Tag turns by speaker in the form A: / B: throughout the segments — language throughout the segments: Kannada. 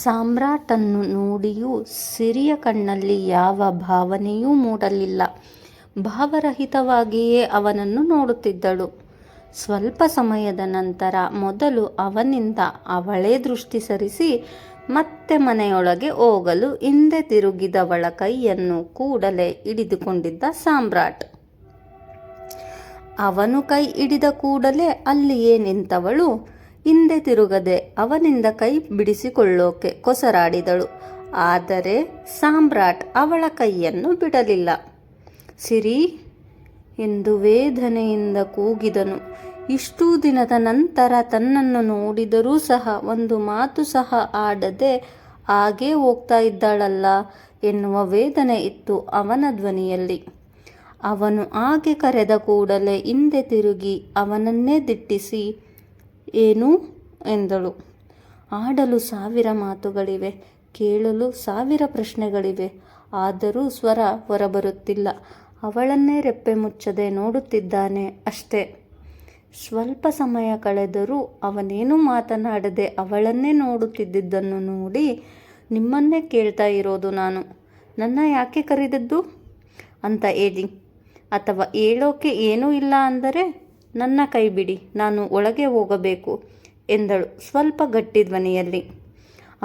A: ಸಾಮ್ರಾಟನ್ನು ನೋಡಿಯೂ ಸಿರಿಯ ಕಣ್ಣಲ್ಲಿ ಯಾವ ಭಾವನೆಯೂ ಮೂಡಲಿಲ್ಲ. ಭಾವರಹಿತವಾಗಿಯೇ ಅವನನ್ನು ನೋಡುತ್ತಿದ್ದಳು. ಸ್ವಲ್ಪ ಸಮಯದ ನಂತರ ಮೊದಲು ಅವನಿಂದ ಅವಳೇ ದೃಷ್ಟಿ ಸರಿಸಿ ಮತ್ತೆ ಮನೆಯೊಳಗೆ ಹೋಗಲು ಹಿಂದೆ ತಿರುಗಿದವಳ ಕೈಯನ್ನು ಕೂಡಲೇ ಹಿಡಿದುಕೊಂಡಿದ್ದ ಸಾಮ್ರಾಟ್. ಅವನು ಕೈ ಹಿಡಿದ ಕೂಡಲೇ ಅಲ್ಲಿಯೇ ನಿಂತವಳು. ಹಿಂದೆ ತಿರುಗದೆ ಅವನಿಂದ ಕೈ ಬಿಡಿಸಿಕೊಳ್ಳೋಕೆ ಕೊಸರಾಡಿದಳು. ಆದರೆ ಸಾಮ್ರಾಟ್ ಅವಳ ಕೈಯನ್ನು ಬಿಡಲಿಲ್ಲ. ಸಿರಿ ಎಂದು ವೇದನೆಯಿಂದ ಕೂಗಿದನು. ಇಷ್ಟೂ ದಿನದ ನಂತರ ತನ್ನನ್ನು ನೋಡಿದರೂ ಸಹ ಒಂದು ಮಾತು ಸಹ ಆಡದೆ ಹಾಗೇ ಹೋಗ್ತಾ ಇದ್ದಾಳಲ್ಲ ಎನ್ನುವ ವೇದನೆ ಇತ್ತು ಅವನ ಧ್ವನಿಯಲ್ಲಿ. ಅವನು ಹಾಗೆ ಕರೆದ ಕೂಡಲೇ ಹಿಂದೆ ತಿರುಗಿ ಅವನನ್ನೇ ದಿಟ್ಟಿಸಿ ಏನು? ಎಂದಳು. ಆಡಲು ಸಾವಿರ ಮಾತುಗಳಿವೆ, ಕೇಳಲು ಸಾವಿರ ಪ್ರಶ್ನೆಗಳಿವೆ, ಆದರೂ ಸ್ವರ ಹೊರಬರುತ್ತಿಲ್ಲ. ಅವಳನ್ನೇ ರೆಪ್ಪೆ ಮುಚ್ಚದೆ ನೋಡುತ್ತಿದ್ದಾನೆ ಅಷ್ಟೇ. ಸ್ವಲ್ಪ ಸಮಯ ಕಳೆದರೂ ಅವನೇನು ಮಾತನಾಡದೆ ಅವಳನ್ನೇ ನೋಡುತ್ತಿದ್ದುದನ್ನು ನೋಡಿ ನಿಮ್ಮನ್ನೇ ಕೇಳ್ತಾ ಇರೋದು ನಾನು. ನನ್ನ ಯಾಕೆ ಕರೆದದ್ದು? ಅಂತ ಹೇಳಿ. ಅಥವಾ ಹೇಳೋಕೆ ಏನೂ ಇಲ್ಲ ಅಂದರೆ? ನನ್ನ ಕೈ ಬಿಡಿ, ನಾನು ಒಳಗೆ ಹೋಗಬೇಕು ಎಂದಳು ಸ್ವಲ್ಪ ಗಟ್ಟಿ ಧ್ವನಿಯಲ್ಲಿ.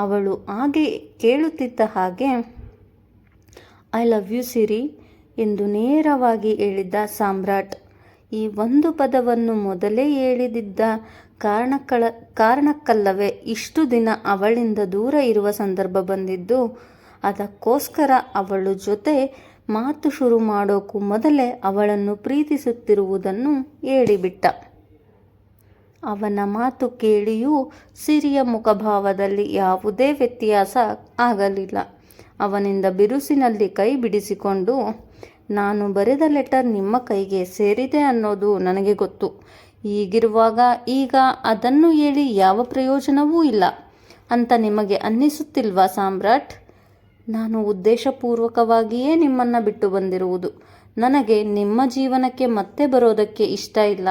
A: ಅವಳು ಹಾಗೆ ಕೇಳುತ್ತಿದ್ದ ಹಾಗೆ ಐ ಲವ್ ಯು ಸಿರಿ ಎಂದು ನೇರವಾಗಿ ಹೇಳಿದ್ದ ಸಾಮ್ರಾಟ್. ಈ ಒಂದು ಪದವನ್ನು ಮೊದಲೇ ಹೇಳಿದಿದ್ದ ಕಾರಣಕ್ಕಳ ಕಾರಣಕ್ಕಲ್ಲವೇ ಇಷ್ಟು ದಿನ ಅವಳಿಂದ ದೂರ ಇರುವ ಸಂದರ್ಭ ಬಂದಿದ್ದು, ಅದಕ್ಕೋಸ್ಕರ ಅವಳು ಜೊತೆ ಮಾತು ಶುರು ಮಾಡೋಕ್ಕೂ ಮೊದಲೇ ಅವಳನ್ನು ಪ್ರೀತಿಸುತ್ತಿರುವುದನ್ನು ಹೇಳಿಬಿಟ್ಟ. ಅವನ ಮಾತು ಕೇಳಿಯೂ ಸಿರಿಯ ಮುಖಭಾವದಲ್ಲಿ ಯಾವುದೇ ವ್ಯತ್ಯಾಸ ಆಗಲಿಲ್ಲ. ಅವನಿಂದ ಬಿರುಸಿನಲ್ಲಿ ಕೈ ಬಿಡಿಸಿಕೊಂಡು, ನಾನು ಬರೆದ ಲೆಟರ್ ನಿಮ್ಮ ಕೈಗೆ ಸೇರಿದೆ ಅನ್ನೋದು ನನಗೆ ಗೊತ್ತು. ಹೀಗಿರುವಾಗ ಈಗ ಅದನ್ನು ಹೇಳಿ ಯಾವ ಪ್ರಯೋಜನವೂ ಇಲ್ಲ ಅಂತ ನಿಮಗೆ ಅನ್ನಿಸುತ್ತಿಲ್ವಾ ಸಾಮ್ರಾಟ್? ನಾನು ಉದ್ದೇಶಪೂರ್ವಕವಾಗಿಯೇ ನಿಮ್ಮನ್ನು ಬಿಟ್ಟು ಬಂದಿರುವುದು. ನನಗೆ ನಿಮ್ಮ ಜೀವನಕ್ಕೆ ಮತ್ತೆ ಬರೋದಕ್ಕೆ ಇಷ್ಟ ಇಲ್ಲ.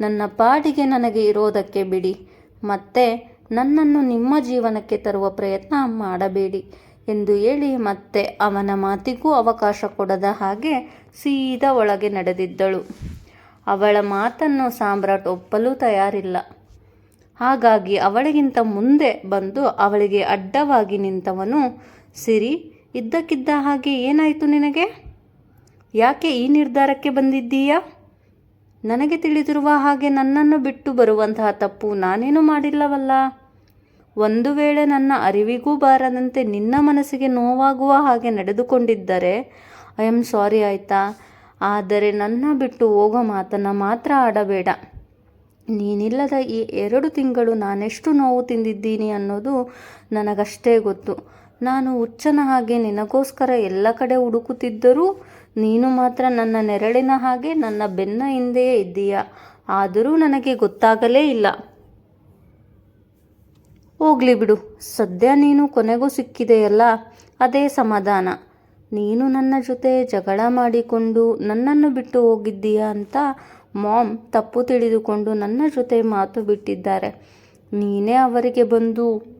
A: ನನ್ನ ಪಾಡಿಗೆ ನನಗೆ ಇರೋದಕ್ಕೆ ಬಿಡಿ. ಮತ್ತೆ ನನ್ನನ್ನು ನಿಮ್ಮ ಜೀವನಕ್ಕೆ ತರುವ ಪ್ರಯತ್ನ ಮಾಡಬೇಡಿ ಎಂದು ಹೇಳಿ ಮತ್ತೆ ಅವನ ಮಾತಿಗೂ ಅವಕಾಶ ಕೊಡದ ಹಾಗೆ ಸೀದಾ ಒಳಗೆ ನಡೆದಿದ್ದಳು. ಅವಳ ಮಾತನ್ನು ಸಾಮ್ರಾಟ್ ಒಪ್ಪಲು ತಯಾರಿಲ್ಲ. ಹಾಗಾಗಿ ಅವಳಿಗಿಂತ ಮುಂದೆ ಬಂದು ಅವಳಿಗೆ ಅಡ್ಡವಾಗಿ ನಿಂತವನು ಸಿರಿ, ಇದ್ದಕ್ಕಿದ್ದ ಹಾಗೆ ಏನಾಯಿತು ನಿನಗೆ? ಯಾಕೆ ಈ ನಿರ್ಧಾರಕ್ಕೆ ಬಂದಿದ್ದೀಯಾ? ನನಗೆ ತಿಳಿದಿರುವ ಹಾಗೆ ನನ್ನನ್ನು ಬಿಟ್ಟು ಬರುವಂತಹ ತಪ್ಪು ನಾನೇನು ಮಾಡಿಲ್ಲವಲ್ಲ. ಒಂದು ವೇಳೆ ನನ್ನ ಅರಿವಿಗೂ ಬಾರದಂತೆ ನಿನ್ನ ಮನಸ್ಸಿಗೆ ನೋವಾಗುವ ಹಾಗೆ ನಡೆದುಕೊಂಡಿದ್ದರೆ ಐ ಆಮ್ ಸಾರಿ ಆಯಿತಾ? ಆದರೆ ನನ್ನ ಬಿಟ್ಟು ಹೋಗೋ ಮಾತನ್ನು ಮಾತ್ರ ಆಡಬೇಡ. ನೀನಿಲ್ಲದ ಈ ಎರಡು ತಿಂಗಳು ನಾನೆಷ್ಟು ನೋವು ತಿಂದಿದ್ದೀನಿ ಅನ್ನೋದು ನನಗಷ್ಟೇ ಗೊತ್ತು. ನಾನು ಹುಚ್ಚನ ಹಾಗೆ ನಿನಗೋಸ್ಕರ ಎಲ್ಲ ಕಡೆ ಹುಡುಕುತ್ತಿದ್ದರೂ ನೀನು ಮಾತ್ರ ನನ್ನ ನೆರಳಿನ ಹಾಗೆ ನನ್ನ ಬೆನ್ನ ಹಿಂದೆಯೇ ಇದ್ದೀಯ? ಆದರೂ ನನಗೆ ಗೊತ್ತಾಗಲೇ ಇಲ್ಲ. ಹೋಗ್ಲಿ ಬಿಡು. ಸದ್ಯ ನೀನು ಕೊನೆಗೂ ಸಿಕ್ಕಿದೆಯಲ್ಲ? ಅದೇ ಸಮಾಧಾನ. ನೀನು ನನ್ನ ಜೊತೆ ಜಗಳ ಮಾಡಿಕೊಂಡು ನನ್ನನ್ನು ಬಿಟ್ಟು ಹೋಗಿದ್ದೀಯಾ ಅಂತ ಮಾಮ್ ತಪ್ಪು ತಿಳಿದುಕೊಂಡು ನನ್ನ ಜೊತೆ ಮಾತು ಬಿಟ್ಟಿದ್ದಾರೆ. ನೀನೇ ಅವರಿಗೆ ಬಂದು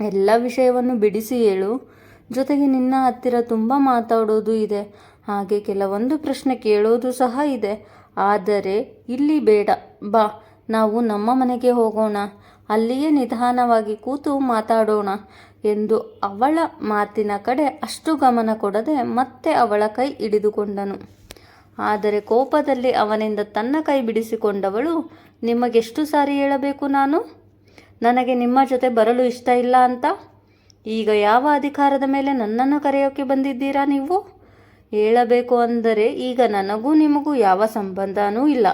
A: ಎಲ್ಲ ವಿಷಯವನ್ನು ಬಿಡಿಸಿ ಹೇಳು. ಜೊತೆಗೆ ನಿನ್ನ ಹತ್ತಿರ ತುಂಬ ಮಾತಾಡೋದು ಇದೆ. ಹಾಗೆ ಕೆಲವೊಂದು ಪ್ರಶ್ನೆ ಕೇಳೋದು ಸಹ ಇದೆ. ಆದರೆ ಇಲ್ಲಿ ಬೇಡ. ಬಾ, ನಾವು ನಮ್ಮ ಮನೆಗೆ ಹೋಗೋಣ. ಅಲ್ಲಿಯೇ ನಿಧಾನವಾಗಿ ಕೂತು ಮಾತಾಡೋಣ ಎಂದು ಅವಳ ಮಾತಿನ ಕಡೆ ಅಷ್ಟು ಗಮನ ಕೊಡದೆ ಮತ್ತೆ ಅವಳ ಕೈ ಹಿಡಿದುಕೊಂಡನು. ಆದರೆ ಕೋಪದಲ್ಲಿ ಅವನಿಂದ ತನ್ನ ಕೈ ಬಿಡಿಸಿಕೊಂಡವಳು, ನಿಮಗೆಷ್ಟು ಸಾರಿ ಹೇಳಬೇಕು ನಾನು? ನನಗೆ ನಿಮ್ಮ ಜೊತೆ ಬರಲು ಇಷ್ಟ ಇಲ್ಲ ಅಂತ? ಈಗ ಯಾವ ಅಧಿಕಾರದ ಮೇಲೆ ನನ್ನನ್ನು ಕರೆಯೋಕೆ ಬಂದಿದ್ದೀರಾ ನೀವು? ಹೇಳಬೇಕು ಅಂದರೆ ಈಗ ನನಗೂ ನಿಮಗೂ ಯಾವ ಸಂಬಂಧನೂ ಇಲ್ಲ.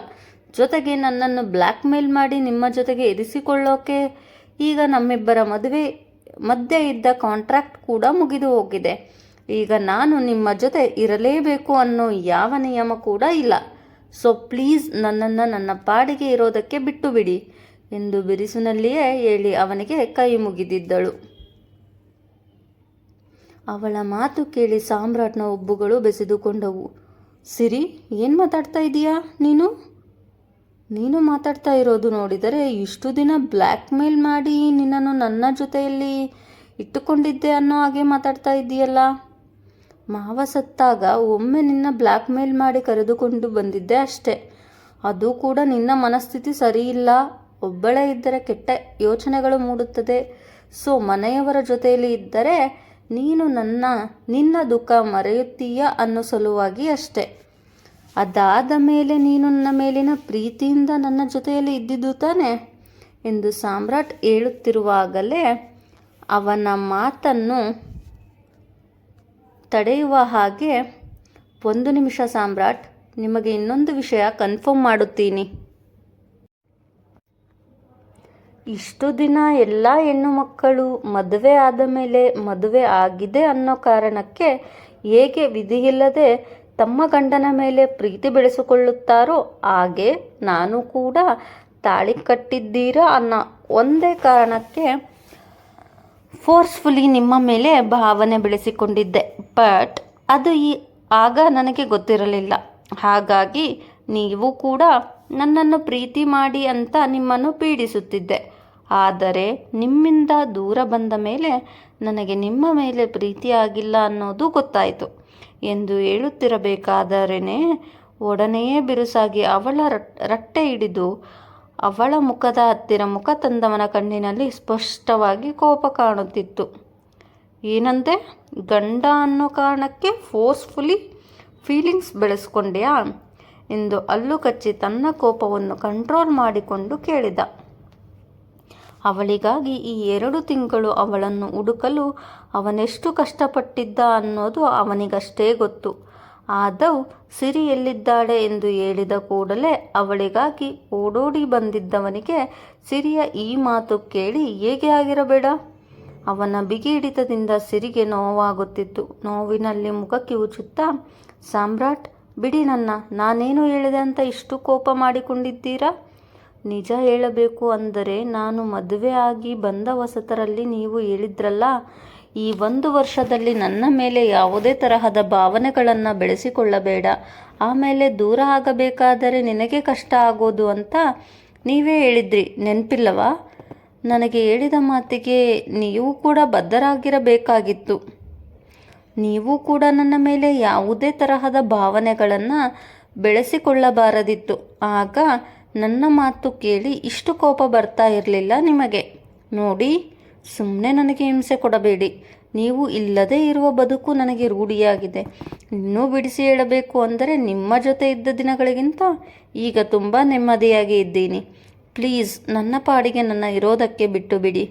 A: ಜೊತೆಗೆ ನನ್ನನ್ನು ಬ್ಲ್ಯಾಕ್ ಮೇಲ್ ಮಾಡಿ ನಿಮ್ಮ ಜೊತೆಗೆ ಇರಿಸಿಕೊಳ್ಳೋಕೆ ಈಗ ನಮ್ಮಿಬ್ಬರ ಮದುವೆ, ಮಧ್ಯೆ ಇದ್ದ ಕಾಂಟ್ರಾಕ್ಟ್ ಕೂಡ ಮುಗಿದು ಹೋಗಿದೆ. ಈಗ ನಾನು ನಿಮ್ಮ ಜೊತೆ ಇರಲೇಬೇಕು ಅನ್ನೋ ಯಾವ ನಿಯಮ ಕೂಡ ಇಲ್ಲ. ಸೊ ಪ್ಲೀಸ್ ನನ್ನನ್ನು ನನ್ನ ಪಾಡಿಗೆ ಇರೋದಕ್ಕೆ ಬಿಟ್ಟು ಬಿಡಿ. ಎಂದು ಬಿರುಸಿನಲ್ಲಿಯೇ ಹೇಳಿ ಅವನಿಗೆ ಕೈ ಮುಗಿದಿದ್ದಳು. ಅವಳ ಮಾತು ಕೇಳಿ ಸಾಮ್ರಾಟ್ನ ಒಬ್ಬುಗಳು ಬೆಸೆದುಕೊಂಡವು. ಸಿರಿ, ಏನು ಮಾತಾಡ್ತಾ ಇದೀಯಾ ನೀನು? ನೀನು ಮಾತಾಡ್ತಾ ಇರೋದು ನೋಡಿದರೆ ಇಷ್ಟು ದಿನ ಬ್ಲ್ಯಾಕ್ ಮೇಲ್ ಮಾಡಿ ನಿನ್ನನ್ನು ನನ್ನ ಜೊತೆಯಲ್ಲಿ ಇಟ್ಟುಕೊಂಡಿದ್ದೆ ಅನ್ನೋ ಹಾಗೆ ಮಾತಾಡ್ತಾ ಇದ್ದೀಯಲ್ಲ ಮಾವ ಸತ್ತಾಗ ಒಮ್ಮೆ ನಿನ್ನ ಬ್ಲ್ಯಾಕ್ ಮೇಲ್ ಮಾಡಿ ಕರೆದುಕೊಂಡು ಬಂದಿದ್ದೆ ಅಷ್ಟೆ. ಅದು ಕೂಡ ನಿನ್ನ ಮನಸ್ಥಿತಿ ಸರಿಯಿಲ್ಲ. ಒಬ್ಬಳೇ ಇದ್ದರೆ ಕೆಟ್ಟ ಯೋಚನೆಗಳು ಮೂಡುತ್ತದೆ. ಸೊ ಮನೆಯವರ ಜೊತೆಯಲ್ಲಿ ಇದ್ದರೆ ನೀನು ನನ್ನ, ನಿನ್ನ ದುಃಖ ಮರೆಯುತ್ತೀಯ ಅನ್ನೋ ಸಲುವಾಗಿ ಅಷ್ಟೆ. ಅದಾದ ಮೇಲೆ ನೀನು ನನ್ನ ಮೇಲಿನ ಪ್ರೀತಿಯಿಂದ ನನ್ನ ಜೊತೆಯಲ್ಲಿ ಇದ್ದಿದ್ದು ತಾನೆ? ಎಂದು ಸಾಮ್ರಾಟ್ ಹೇಳುತ್ತಿರುವಾಗಲೇ ಅವನ ಮಾತನ್ನು ತಡೆಯುವ ಹಾಗೆ, ಒಂದು ನಿಮಿಷ ಸಾಮ್ರಾಟ್, ನಿಮಗೆ ಇನ್ನೊಂದು ವಿಷಯ ಕನ್ಫರ್ಮ್ ಮಾಡುತ್ತೀನಿ. ಇಷ್ಟು ದಿನ ಎಲ್ಲ ಹೆಣ್ಣು ಮಕ್ಕಳು ಮದುವೆ ಆದ ಮೇಲೆ ಮದುವೆ ಆಗಿದೆ ಅನ್ನೋ ಕಾರಣಕ್ಕೆ ಹೇಗೆ ವಿಧಿಯಿಲ್ಲದೆ ತಮ್ಮ ಗಂಡನ ಮೇಲೆ ಪ್ರೀತಿ ಬೆಳೆಸಿಕೊಳ್ಳುತ್ತಾರೋ ಹಾಗೆ ನಾನು ಕೂಡ ತಾಳಿ ಕಟ್ಟಿದ್ದೀರಾ ಅನ್ನೋ ಒಂದೇ ಕಾರಣಕ್ಕೆ ಫೋರ್ಸ್ಫುಲಿ ನಿಮ್ಮ ಮೇಲೆ ಭಾವನೆ ಬೆಳೆಸಿಕೊಂಡಿದ್ದೆ. ಬಟ್ ಅದು ಈ ಆಗ ನನಗೆ ಗೊತ್ತಿರಲಿಲ್ಲ. ಹಾಗಾಗಿ ನೀವು ಕೂಡ ನನ್ನನ್ನು ಪ್ರೀತಿ ಮಾಡಿ ಅಂತ ನಿಮ್ಮನ್ನು ಪೀಡಿಸುತ್ತಿದ್ದೆ. ಆದರೆ ನಿಮ್ಮಿಂದ ದೂರ ಬಂದ ಮೇಲೆ ನನಗೆ ನಿಮ್ಮ ಮೇಲೆ ಪ್ರೀತಿಯಾಗಿಲ್ಲ ಅನ್ನೋದು ಗೊತ್ತಾಯಿತು. ಎಂದು ಹೇಳುತ್ತಿರಬೇಕಾದರೇನೇ, ಒಡನೆಯೇ ಬಿರುಸಾಗಿ ಅವಳ ರಟ್- ರಟ್ಟೆ ಹಿಡಿದು ಅವಳ ಮುಖದ ಹತ್ತಿರ ಮುಖ ತಂದವನ ಕಣ್ಣಿನಲ್ಲಿ ಸ್ಪಷ್ಟವಾಗಿ ಕೋಪ ಕಾಣುತ್ತಿತ್ತು. ಏನಂತೆ? ಗಂಡ ಅನ್ನೋ ಕಾರಣಕ್ಕೆ ಫೋರ್ಸ್ಫುಲಿ ಫೀಲಿಂಗ್ಸ್ ಬೆಳೆಸ್ಕೊಂಡೆಯಾ? ಎಂದು ಅಲ್ಲು ಕಚ್ಚಿ ತನ್ನ ಕೋಪವನ್ನು ಕಂಟ್ರೋಲ್ ಮಾಡಿಕೊಂಡು ಕೇಳಿದ. ಅವಳಿಗಾಗಿ ಈ ಎರಡು ತಿಂಗಳು ಅವಳನ್ನು ಹುಡುಕಲು ಅವನೆಷ್ಟು ಕಷ್ಟಪಟ್ಟಿದ್ದ ಅನ್ನೋದು ಅವನಿಗಷ್ಟೇ ಗೊತ್ತು. ಆದವ್ ಸಿರಿ ಎಲ್ಲಿದ್ದಾಳೆ ಎಂದು ಹೇಳಿದ ಕೂಡಲೇ ಅವಳಿಗಾಗಿ ಓಡೋಡಿ ಬಂದಿದ್ದವನಿಗೆ ಸಿರಿಯ ಈ ಮಾತು ಕೇಳಿ ಹೇಗೆ ಆಗಿರಬೇಡ? ಅವನ ಬಿಗಿ ಹಿಡಿತದಿಂದ ಸಿರಿಗೆ ನೋವಾಗುತ್ತಿತ್ತು. ನೋವಿನಲ್ಲಿ ಮುಖ ಕಿವುಚುತ್ತಾ, ಸಾಮ್ರಾಟ್, ಬಿಡಿ ನನ್ನ, ನಾನೇನು ಹೇಳಿದೆ ಅಂತ ಇಷ್ಟು ಕೋಪ ಮಾಡಿಕೊಂಡಿದ್ದೀರಾ? ನಿಜ ಹೇಳಬೇಕು ಅಂದರೆ ನಾನು ಮದುವೆ ಆಗಿ ಬಂದ ಹೊಸತರಲ್ಲಿ ನೀವು ಹೇಳಿದ್ರಲ್ಲ, ಈ ಒಂದು ವರ್ಷದಲ್ಲಿ ನನ್ನ ಮೇಲೆ ಯಾವುದೇ ತರಹದ ಭಾವನೆಗಳನ್ನು ಬೆಳೆಸಿಕೊಳ್ಳಬೇಡ. ಆಮೇಲೆ ದೂರ ಆಗಬೇಕಾದರೆ ನಿನಗೆ ಕಷ್ಟ ಆಗೋದು ಅಂತ ನೀವೇ ಹೇಳಿದ್ರಿ, ನೆನಪಿಲ್ಲವಾ? ನನಗೆ ಹೇಳಿದ ಮಾತಿಗೆ ನೀವು ಕೂಡ ಬದ್ಧರಾಗಿರಬೇಕಾಗಿತ್ತು. ನೀವು ಕೂಡ ನನ್ನ ಮೇಲೆ ಯಾವುದೇ ತರಹದ ಭಾವನೆಗಳನ್ನು ಬೆಳೆಸಿಕೊಳ್ಳಬಾರದಿತ್ತು. ಆಗ ನನ್ನ ಮಾತು ಕೇಳಿ ಇಷ್ಟು ಕೋಪ ಬರ್ತಾ ಇರಲಿಲ್ಲ ನಿಮಗೆ. ನೋಡಿ ಸುಮ್ಮನೆ ನನಗೆ ಹಿಂಸೆ ಕೊಡಬೇಡಿ. ನೀವು ಇಲ್ಲದೇ ಇರುವ ಬದುಕು ನನಗೆ ರೂಢಿಯಾಗಿದೆ. ಇನ್ನೂ ಬಿಡಿಸಿ ಹೇಳಬೇಕು ಅಂದರೆ ನಿಮ್ಮ ಜೊತೆ ಇದ್ದ ದಿನಗಳಿಗಿಂತ ಈಗ ತುಂಬ ನೆಮ್ಮದಿಯಾಗಿ ಇದ್ದೀನಿ. ಪ್ಲೀಸ್, ನನ್ನ ಪಾಡಿಗೆ ನನ್ನ ಇರೋದಕ್ಕೆ ಬಿಟ್ಟು ಬಿಡಿ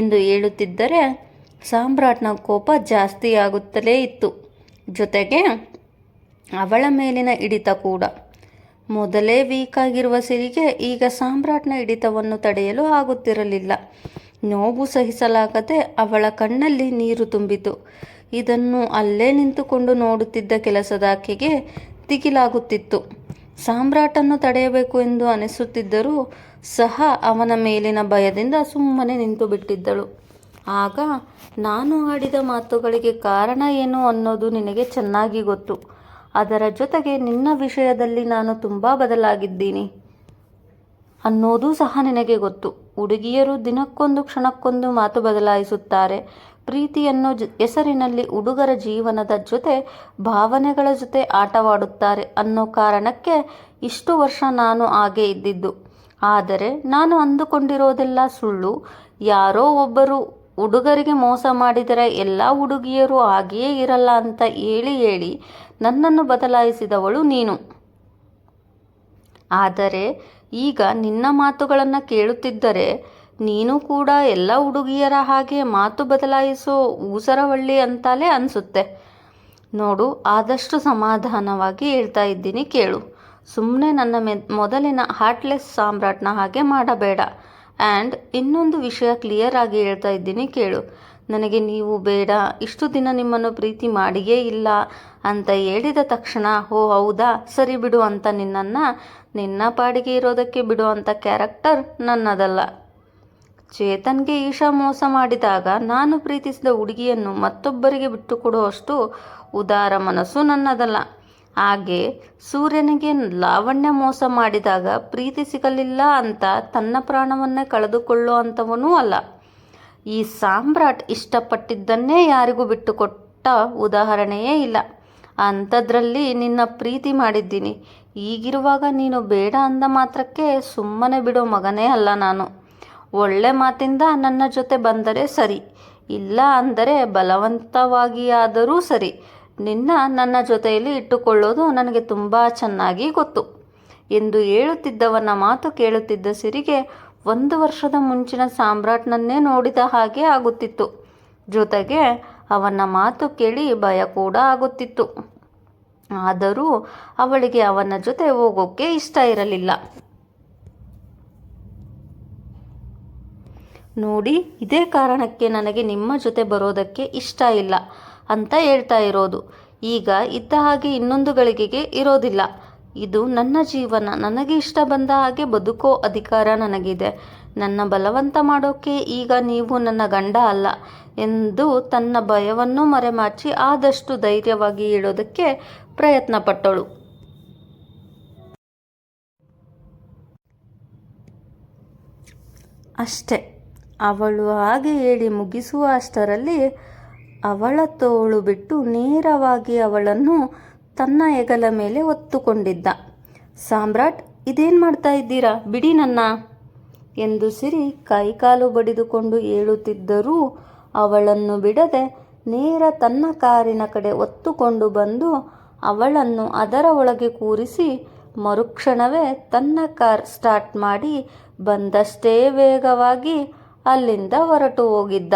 A: ಎಂದು ಹೇಳುತ್ತಿದ್ದರೆ ಸಾಮ್ರಾಟ್ನ ಕೋಪ ಜಾಸ್ತಿಯಾಗುತ್ತಲೇ ಇತ್ತು. ಜೊತೆಗೆ ಅವಳ ಮೇಲಿನ ಹಿಡಿತ ಕೂಡ. ಮೊದಲೇ ವೀಕ್ ಆಗಿರುವ ಸಿರಿಗೆ ಈಗ ಸಾಮ್ರಾಟ್ನ ಹಿಡಿತವನ್ನು ತಡೆಯಲು ಆಗುತ್ತಿರಲಿಲ್ಲ. ನೋವು ಸಹಿಸಲಾಗದೆ ಅವಳ ಕಣ್ಣಲ್ಲಿ ನೀರು ತುಂಬಿತು. ಇದನ್ನು ಅಲ್ಲೇ ನಿಂತುಕೊಂಡು ನೋಡುತ್ತಿದ್ದ ಕೆಲಸದಾಕೆಗೆ ದಿಗಿಲಾಗುತ್ತಿತ್ತು ಸಾಮ್ರಾಟನ್ನು ತಡೆಯಬೇಕು ಎಂದು ಅನಿಸುತ್ತಿದ್ದರೂ ಸಹ ಅವನ ಮೇಲಿನ ಭಯದಿಂದ ಸುಮ್ಮನೆ ನಿಂತು ಬಿಟ್ಟಿದ್ದಳು ಆಗ, ನಾನು ಆಡಿದ ಮಾತುಗಳಿಗೆ ಕಾರಣ ಏನು ಅನ್ನೋದು ನಿನಗೆ ಚೆನ್ನಾಗಿ ಗೊತ್ತು. ಅದರ ಜೊತೆಗೆ ನಿನ್ನ ವಿಷಯದಲ್ಲಿ ನಾನು ತುಂಬ ಬದಲಾಗಿದ್ದೀನಿ. ಅನ್ನೋದು ಸಹ ನಿನಗೆ ಗೊತ್ತು. ಹುಡುಗಿಯರು ದಿನಕ್ಕೊಂದು ಕ್ಷಣಕ್ಕೊಂದು ಮಾತು ಬದಲಾಯಿಸುತ್ತಾರೆ. ಪ್ರೀತಿಯನ್ನು ಹೆಸರಿನಲ್ಲಿ ಹುಡುಗರ ಜೀವನದ ಜೊತೆ ಭಾವನೆಗಳ ಜೊತೆ ಆಟವಾಡುತ್ತಾರೆ ಅನ್ನೋ ಕಾರಣಕ್ಕೆ ಇಷ್ಟು ವರ್ಷ ನಾನು ಹಾಗೆ ಇದ್ದಿದ್ದು. ಆದರೆ ನಾನು ಅಂದುಕೊಂಡಿರೋದೆಲ್ಲ ಸುಳ್ಳು. ಯಾರೋ ಒಬ್ಬರು ಹುಡುಗರಿಗೆ ಮೋಸ ಮಾಡಿದರೆ ಎಲ್ಲ ಹುಡುಗಿಯರು ಹಾಗೆಯೇ ಇರಲ್ಲ ಅಂತ ಹೇಳಿ ಹೇಳಿ ನನ್ನನ್ನು ಬದಲಾಯಿಸಿದವಳು ನೀನು. ಆದರೆ ಈಗ ನಿನ್ನ ಮಾತುಗಳನ್ನು ಕೇಳುತ್ತಿದ್ದರೆ ನೀನು ಕೂಡ ಎಲ್ಲ ಹುಡುಗಿಯರ ಹಾಗೆ ಮಾತು ಬದಲಾಯಿಸೋ ಊಸರವಳ್ಳಿ ಅಂತಲೇ ಅನಿಸುತ್ತೆ. ನೋಡು, ಆದಷ್ಟು ಸಮಾಧಾನವಾಗಿ ಹೇಳ್ತಾ ಇದ್ದೀನಿ ಕೇಳು. ಸುಮ್ಮನೆ ನನ್ನ ಮೆ ಮೊದಲಿನ ಹಾರ್ಟ್ಲೆಸ್ ಸಾಮ್ರಾಟ್ನ ಹಾಗೆ ಮಾಡಬೇಡ. ಆ್ಯಂಡ್ ಇನ್ನೊಂದು ವಿಷಯ ಕ್ಲಿಯರ್ ಆಗಿ ಹೇಳ್ತಾ ಇದ್ದೀನಿ ಕೇಳು. ನನಗೆ ನೀವು ಬೇಡ, ಇಷ್ಟು ದಿನ ನಿಮ್ಮನ್ನು ಪ್ರೀತಿ ಮಾಡಿಯೇ ಇಲ್ಲ ಅಂತ ಹೇಳಿದ ತಕ್ಷಣ ಓ ಹೌದಾ, ಸರಿ ಬಿಡು ಅಂತ ನಿನ್ನನ್ನು, ನಿನ್ನ ಪಾಡಿಗೆ ಇರೋದಕ್ಕೆ ಬಿಡು ಅಂತ ಕ್ಯಾರೆಕ್ಟರ್ ನನ್ನದಲ್ಲ. ಚೇತನ್ಗೆ ಈಶಾ ಮೋಸ ಮಾಡಿದಾಗ ನಾನು ಪ್ರೀತಿಸಿದ ಹುಡುಗಿಯನ್ನು ಮತ್ತೊಬ್ಬರಿಗೆ ಬಿಟ್ಟುಕೊಡುವಷ್ಟು ಉದಾರ ಮನಸ್ಸು ನನ್ನದಲ್ಲ. ಹಾಗೆ ಸೂರ್ಯನಿಗೆ ಲಾವಣ್ಯ ಮೋಸ ಮಾಡಿದಾಗ ಪ್ರೀತಿ ಸಿಗಲಿಲ್ಲ ಅಂತ ತನ್ನ ಪ್ರಾಣವನ್ನೇ ಕಳೆದುಕೊಳ್ಳೋ ಅಂಥವನೂ ಅಲ್ಲ. ಈ ಸಾಮ್ರಾಟ್ ಇಷ್ಟಪಟ್ಟಿದ್ದನ್ನೇ ಯಾರಿಗೂ ಬಿಟ್ಟುಕೊಟ್ಟ ಉದಾಹರಣೆಯೇ ಇಲ್ಲ. ಅಂಥದ್ರಲ್ಲಿ ನಿನ್ನ ಪ್ರೀತಿ ಮಾಡಿದ್ದೀನಿ. ಈಗಿರುವಾಗ ನೀನು ಬೇಡ ಅಂದ ಮಾತ್ರಕ್ಕೆ ಸುಮ್ಮನೆ ಬಿಡೋ ಮಗನೇ ಅಲ್ಲ ನಾನು. ಒಳ್ಳೆ ಮಾತಿಂದ ನನ್ನ ಜೊತೆ ಬಂದರೆ ಸರಿ, ಇಲ್ಲ ಅಂದರೆ ಬಲವಂತವಾಗಿಯಾದರೂ ಸರಿ. ನಿನ್ನ ನನ್ನ ಜೊತೆಯಲ್ಲಿ ಇಟ್ಟುಕೊಳ್ಳೋದು ನನಗೆ ತುಂಬ ಚೆನ್ನಾಗಿ ಗೊತ್ತು. ಎಂದು ಹೇಳುತ್ತಿದ್ದವನ ಮಾತು ಕೇಳುತ್ತಿದ್ದ ಸಿರಿಗೆ ಒಂದು ವರ್ಷದ ಮುಂಚಿನ ಸಾಮ್ರಾಟ್ನನ್ನೇ ನೋಡಿದ ಹಾಗೆ ಆಗುತ್ತಿತ್ತು. ಜೊತೆಗೆ ಅವನ ಮಾತು ಕೇಳಿ ಭಯ ಕೂಡ ಆಗುತ್ತಿತ್ತು. ಆದರೂ ಅವಳಿಗೆ ಅವನ ಜೊತೆ ಹೋಗೋಕ್ಕೆ ಇಷ್ಟ ಇರಲಿಲ್ಲ. ನೋಡಿ, ಇದೇ ಕಾರಣಕ್ಕೆ ನನಗೆ ನಿಮ್ಮ ಜೊತೆ ಬರೋದಕ್ಕೆ ಇಷ್ಟ ಇಲ್ಲ. ಅಂತ ಹೇಳ್ತಾ ಇರೋದು. ಈಗ ಇದ್ದ ಹಾಗೆ ಇನ್ನೊಂದು ಗಳಿಗೆಗೆ ಇರೋದಿಲ್ಲ. ಇದು ನನ್ನ ಜೀವನ. ನನಗೆ ಇಷ್ಟ ಬಂದ ಹಾಗೆ ಬದುಕೋ ಅಧಿಕಾರ ನನಗಿದೆ. ನನ್ನ ಬಲವಂತ ಮಾಡೋಕ್ಕೆ ಈಗ ನೀವು ನನ್ನ ಗಂಡ ಅಲ್ಲ ಎಂದು ತನ್ನ ಭಯವನ್ನು ಮರೆಮಾಚಿ ಆದಷ್ಟು ಧೈರ್ಯವಾಗಿ ಹೇಳೋದಕ್ಕೆ ಪ್ರಯತ್ನ ಪಟ್ಟಳು ಅಷ್ಟೆ. ಅವಳು ಹಾಗೆ ಹೇಳಿ ಮುಗಿಸುವ ಅಷ್ಟರಲ್ಲಿ ಅವಳ ತೋಳು ಬಿಟ್ಟು ನೇರವಾಗಿ ಅವಳನ್ನು ತನ್ನ ಹೆಗಲ ಮೇಲೆ ಒತ್ತುಕೊಂಡಿದ್ದ. ಸಾಮ್ರಾಟ್, ಇದೇನು ಮಾಡ್ತಾ ಇದ್ದೀರಾ? ಬಿಡಿ ನನ್ನ ಎಂದು ಸಿರಿ ಕೈಕಾಲು ಬಡಿದುಕೊಂಡು ಹೇಳುತ್ತಿದ್ದರೂ ಅವಳನ್ನು ಬಿಡದೆ ನೇರ ತನ್ನ ಕಾರಿನ ಕಡೆ ಒತ್ತುಕೊಂಡು ಬಂದು ಅವಳನ್ನು ಅದರ ಒಳಗೆ ಕೂರಿಸಿ ಮರುಕ್ಷಣವೇ ತನ್ನ ಕಾರ್ ಸ್ಟಾರ್ಟ್ ಮಾಡಿ ಬಂದಷ್ಟೇ ವೇಗವಾಗಿ ಅಲ್ಲಿಂದ ಹೊರಟು ಹೋಗಿದ್ದ.